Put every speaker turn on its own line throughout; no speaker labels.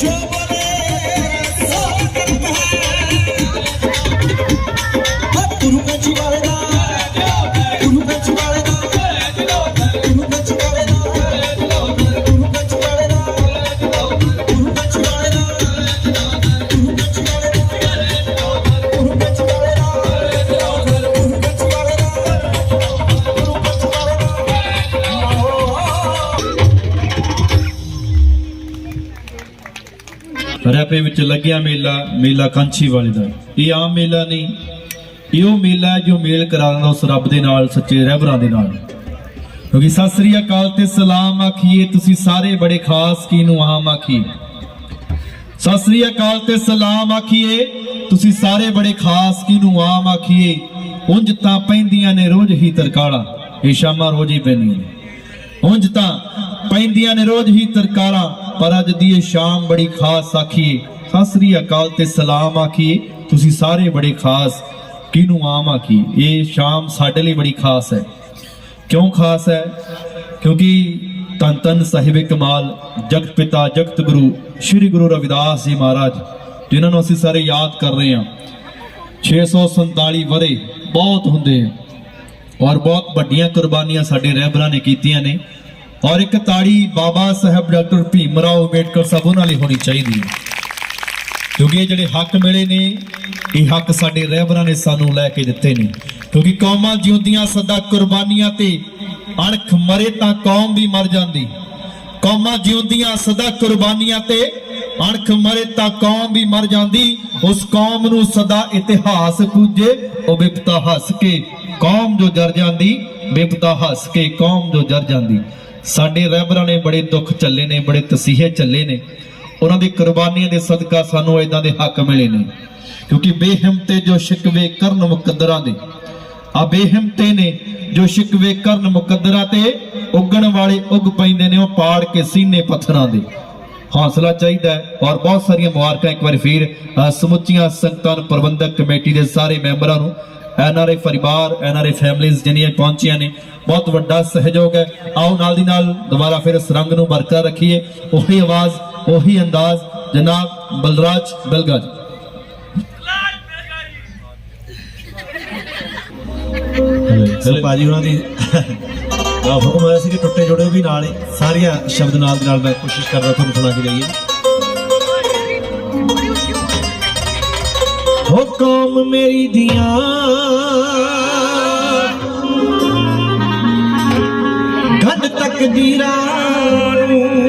Drop
ਰੈਪੇ ਵਿੱਚ ਲੱਗਿਆ ਮੇਲਾ ਮੇਲਾ ਕਾਂਛੀ ਵਾਲੇ ਦਾ। ਇਹ ਆਮ ਮੇਲਾ ਨਹੀਂ, ਇਹ ਉਹ ਮੇਲਾ ਜੋ ਮੇਲ ਕਰਾਉਂਦਾ ਉਸ ਰੱਬ ਦੇ ਨਾਲ, ਸੱਚੇ ਰਹਿਬਰਾਂ ਦੇ ਨਾਲ। ਕਿਉਂਕਿ ਸਤਿ ਸ੍ਰੀ ਅਕਾਲ ਤੇ ਸਲਾਮ ਆਖੀਏ, ਤੁਸੀਂ ਸਾਰੇ ਬੜੇ ਖਾਸ ਕੀ ਨੂੰ ਆਮ ਆਖੀਏ। ਸਤਿ ਸ੍ਰੀ ਅਕਾਲ ਤੇ ਸਲਾਮ ਆਖੀਏ, ਤੁਸੀਂ ਸਾਰੇ ਬੜੇ ਖਾਸ ਕੀ ਨੂੰ ਆਮ ਆਖੀਏ। ਉਂਝ ਤਾਂ ਪੈਂਦੀਆਂ ਨੇ ਰੋਜ਼ ਹੀ ਤਰਕਾਲਾ, ਇਹ ਸ਼ਾਮਾਂ ਰੋਜ਼ ਹੀ ਪੈਂਦੀਆਂ ਨੇ। ਉਂਝ ਤਾਂ ਪੈਂਦੀਆਂ ਨੇ ਰੋਜ਼ ਹੀ ਤਰਕਾਰਾਂ, ਪਰ ਅੱਜ ਦੀ ਇਹ ਸ਼ਾਮ ਬੜੀ ਖਾਸ ਆਖੀਏ। ਸਤਿ ਸ੍ਰੀ ਅਕਾਲ ਤੇ ਸਲਾਮ ਆਖੀਏ। ਤੁਸੀਂ ਸਾਰੇ ਬੜੇ ਖਾਸ, ਕਿਹਨੂੰ ਆਮ ਆਖੀ ਇਹ ਸ਼ਾਮ ਸਾਡੇ ਲਈ ਬੜੀ ਖਾਸ ਹੈ। ਕਿਉਂ ਖਾਸ ਹੈ? ਕਿਉਂਕਿ ਤਨ ਤਨ ਸਾਹਿਬ ਕਮਾਲ, ਜਗਤ ਪਿਤਾ, ਜਗਤ ਗੁਰੂ, ਸ੍ਰੀ ਗੁਰੂ ਰਵਿਦਾਸ ਜੀ ਮਹਾਰਾਜ, ਜਿਨ੍ਹਾਂ ਨੂੰ ਅਸੀਂ ਸਾਰੇ ਯਾਦ ਕਰ ਰਹੇ ਹਾਂ। 647 ਵਰੇ ਬਹੁਤ ਹੁੰਦੇ ਆ। ਔਰ ਬਹੁਤ ਵੱਡੀਆਂ ਕੁਰਬਾਨੀਆਂ ਸਾਡੇ ਰਹਿਬਰਾਂ ਨੇ ਕੀਤੀਆਂ ਨੇ। ਔਰ ਇੱਕ ਤਾੜੀ ਬਾਬਾ ਸਾਹਿਬ ਡਾਕਟਰ ਭੀਮ ਰਾਓ ਅੰਬੇਡਕਰ ਸਾਹਿਬ ਉਹਨਾਂ ਲਈ ਹੋਣੀ ਚਾਹੀਦੀ ਹੈ। ਕਿਉਂਕਿ ਇਹ ਜਿਹੜੇ ਹੱਕ ਮਿਲੇ ਨੇ, ਇਹ ਹੱਕ ਸਾਡੇ ਰਹਿਬਰਾਂ ਨੇ ਸਾਨੂੰ ਲੈ ਕੇ ਦਿੱਤੇ ਨੇ। ਕਿਉਂਕਿ ਕੌਮਾਂ ਜਿਉਂਦੀਆਂ ਸਦਾ ਕੁਰਬਾਨੀਆਂ ਤੇ ਅਣਖ ਮਰੇ ਤਾਂ ਕੌਮ ਵੀ ਮਰ ਜਾਂਦੀ। ਕੌਮਾਂ ਜਿਉਂਦੀਆਂ ਸਦਾ ਕੁਰਬਾਨੀਆਂ ਤੇ ਅਣਖ ਮਰੇ ਤਾਂ ਕੌਮ ਵੀ ਮਰ ਜਾਂਦੀ। ਉਸ ਕੌਮ ਨੂੰ ਸਦਾ ਇਤਿਹਾਸ ਪੂਜੇ, ਉਹ ਵਿਪਤਾ ਹੱਸ ਕੇ ਕੌਮ ਜੋ ਜਰ ਜਾਂਦੀ, ਵਿਪਤਾ ਹੱਸ ਕੇ ਕੌਮ ਜੋ ਜਰ ਜਾਂਦੀ। ਸਾਡੇ ਰਹਿਬਰਾਂ ਨੇ ਬੜੇ ਦੁੱਖ ਚੱਲੇ ਨੇ, ਬੜੇ ਤਸੀਹੇ ਚੱਲੇ ਨੇ। ਉਹਨਾਂ ਦੀ ਕੁਰਬਾਨੀਆਂ ਦੇ ਸਦਕਾ ਸਾਨੂੰ ਇਦਾਂ ਦੇ ਹੱਕ ਮਿਲੇ ਨੇ। ਕਿਉਂਕਿ ਬੇਹਿੰਮਤੇ ਜੋ ਸ਼ਿਕਵੇ ਕਰਨ ਮੁਕੱਦਰਾਂ ਦੇ ਆ ਬੇਹਿੰਮਤੇ ਨੇ ਜੋ ਸ਼ਿਕਵੇ ਕਰਨ ਮੁਕੱਦਰਾਂ ਤੇ ਉੱਗਣ ਵਾਲੇ ਉੱਗ ਪੈਂਦੇ ਨੇ, ਉਹ ਪਾੜ ਕੇ ਸੀਨੇ ਪੱਥਰਾਂ ਦੇ। ਹੌਸਲਾ ਚਾਹੀਦਾ ਹੈ ਔਰ ਬਹੁਤ ਸਾਰੀਆਂ ਮੁਬਾਰਕਾਂ ਇੱਕ ਵਾਰ ਫਿਰ ਸਮੁੱਚੀਆਂ ਸੰਗਤਾਂ ਨੂੰ, ਪ੍ਰਬੰਧਕ ਕਮੇਟੀ ਦੇ ਸਾਰੇ ਮੈਂਬਰਾਂ ਨੂੰ। ਐਨਆਰਆਈ ਪਰਿਵਾਰ ਐਨਆਰਆਈ ਫੈਮਿਲੀਆਂ ਜਿਹੜੀਆਂ ਪਹੁੰਚੀਆਂ ਨੇ, ਬਹੁਤ ਵੱਡਾ ਸਹਿਯੋਗ ਹੈ। ਆਓ ਨਾਲ ਦੀ ਨਾਲ ਦੁਬਾਰਾ ਫਿਰ ਇਸ ਰੰਗ ਨੂੰ ਬਰਕਰਾਰ ਰੱਖੀਏ। ਉਹੀ ਆਵਾਜ਼, ਉਹੀ ਅੰਦਾਜ਼, ਜਨਾਬ ਬਲਰਾਜ ਬਲਗਾ ਜੀ
ਸੋ ਭਾਜੀ ਉਹਨਾਂ ਦੀ ਹੁਕਮ ਹੋਇਆ ਸੀ ਕਿ ਟੁੱਟੇ ਜੁੜੇ ਵੀ ਨਾਲ ਹੀ ਸਾਰੀਆਂ ਸ਼ਬਦ ਨਾਲ ਦੀ ਨਾਲ ਮੈਂ ਕੋਸ਼ਿਸ਼ ਕਰਦਾ ਤੁਹਾਨੂੰ ਸੁਣਾ ਕੇ ਜਾਈਏ। ਕੌਮ ਮੇਰੀ ਦੀਆਂ। ਗੰਢ ਤਕਦੀਰਾਂ ਨੂੰ।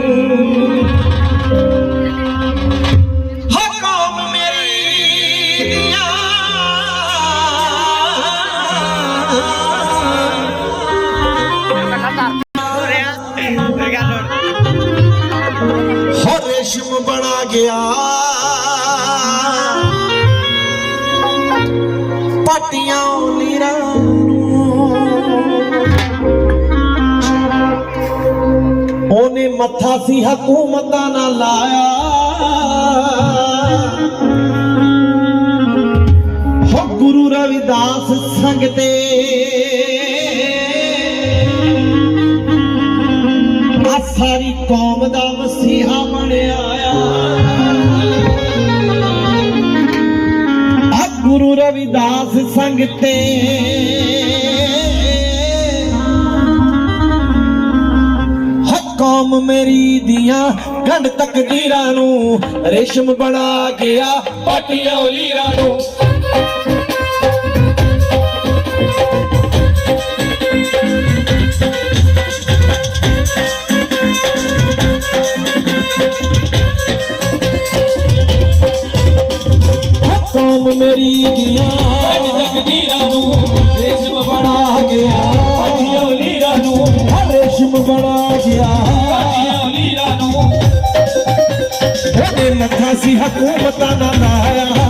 ਹੋ ਰੇਸ਼ਮ ਬਣਾ ਗਿਆ। ਪਟੀਆਂ ਲੀਰਾਂ ਉਹਨੇ ਮੱਥਾ ਸੀ ਹਕੂਮਤਾਂ ਨਾਲ ਲਾਇਆ। ਹੋ ਗੁਰੂ ਰਵਿਦਾਸ ਸੰਗ ਤੇ। ਆ ਸਾਰੀ ਕੌਮ ਦਾ ਮਸੀਹਾ ਬਣਿਆ। ਰਵਿਦਾਸ ਸੰਗ ਤੇ ਕੌਮ ਮੇਰੀ ਦੀਆਂ ਗੰਢ ਤਕਦੀਰਾਂ ਨੂੰ ਰੇਸ਼ਮ ਬਣਾ ਗਿਆ ਪਾਟੀਆਂ ਲੀਰਾਂ ਨੂੰ। ਮੇਰੀ ਦੀਆਂ ਤਕਦੀਰਾਂ ਨੂੰ ਰੇਸ਼ਮ ਬਣਾ ਗਿਆ। ਪਾਟੀਆਂ ਲੀਰਾਂ ਨੂੰ। ਰੇਸ਼ਮ ਬਣਾ ਗਿਆ। ਪਾਟੀਆਂ ਲੀਰਾਂ ਨੂੰ। ਉਹਦੇ ਮੱਥਾ ਸੀ ਹਕੂਮਤਾਂ ਦਾ ਲਾਇਆ।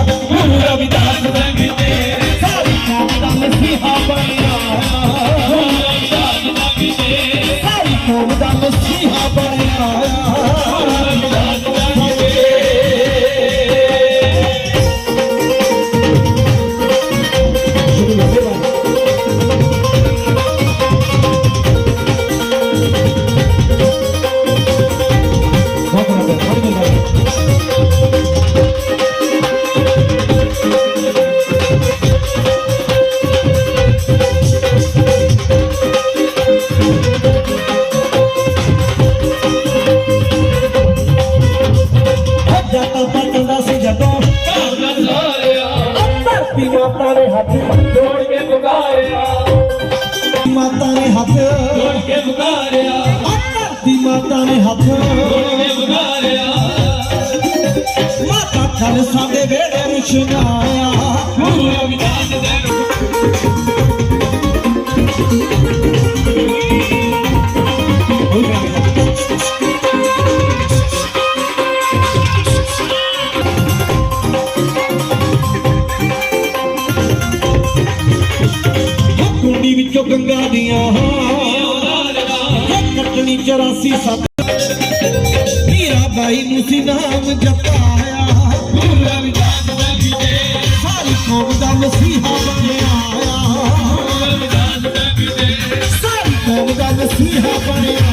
ਹੱਥ ਜੋੜ ਕੇ ਪੁਕਾਰਿਆ
ਮਾਤਾ ਨੇ ਹੱਥ
ਜੋੜ ਕੇ ਪੁਕਾਰਿਆ
ਆ ਧਰਤੀ ਮਾਤਾ ਨੇ ਹੱਥ
ਜੋੜ ਕੇ ਪੁਕਾਰਿਆ
ਮਾਤਾ ਖਾਲਸਾ ਦੇ ਵੇੜੇ ਨੂੰ ਸ਼ਿੰਗਾਰਿਆ
ਗੁਰੂ ਰਵਿਦਾਸ ਦੇ ਰੂਪ
ਦੀਆਂ ਕੱਟਣੀ 84 ਸੱਤ। ਮੀਰਾ ਬਾਈ ਨੂੰ ਸੀ ਨਾਮ ਜਪਾਇਆ
ਗੁਰੂ ਰਵਿਦਾਸ ਦੇ
ਸਾਰੀ ਕੌਮ ਦਾ ਮਸੀਹਾ ਬਣਿਆ
ਗੁਰੂ ਰਵਿਦਾਸ ਦੇ
ਸਾਰੀ ਕੌਮ ਦਾ ਮਸੀਹਾ ਬਣਿਆ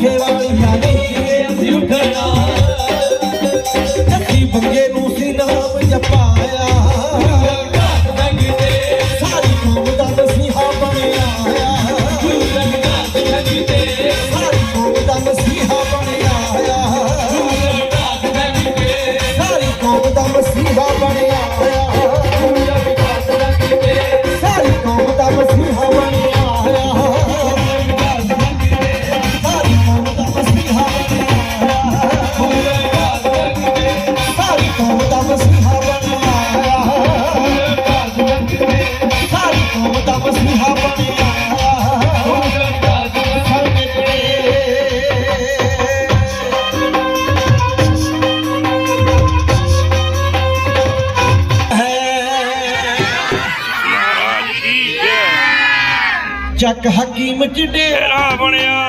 ਖੋਖੇ ਵਾਲੀਆਂ ਨੇ
ਜਿਵੇਂ ਅਸੀਂ ਉੱਠਣਾ
ਜੱਤੀ ਬੰਗੇ ਨੂੰ ਸੀ ਨਾਮ ਜਪਾਇਆ।
ਰਵਿਦਾਸ ਦੇ ਵਿਜੇ
ਸਾਰੀ ਕੌਮ ਦਾ ਮਸੀਹਾ ਬਣਿਆ।
ਗੁਰੂ ਰਵਿਦਾਸ ਦੇ ਵਿਜੇ
ਸਾਰੀ ਕੌਮ ਦਾ ਮਸੀਹਾ ਬਣਿਆ।
ਗੁਰੂ ਰਵਿਦਾਸ ਦੇ ਵਿਜੇ
ਸਾਰੀ ਕੌਮ ਦਾ ਮਸੀਹਾ ਬਣਿਆ। ਚੱਕ ਹਕੀਮ ਚ ਡੇਰਾ
ਤੇਰਾ ਬਣਿਆ।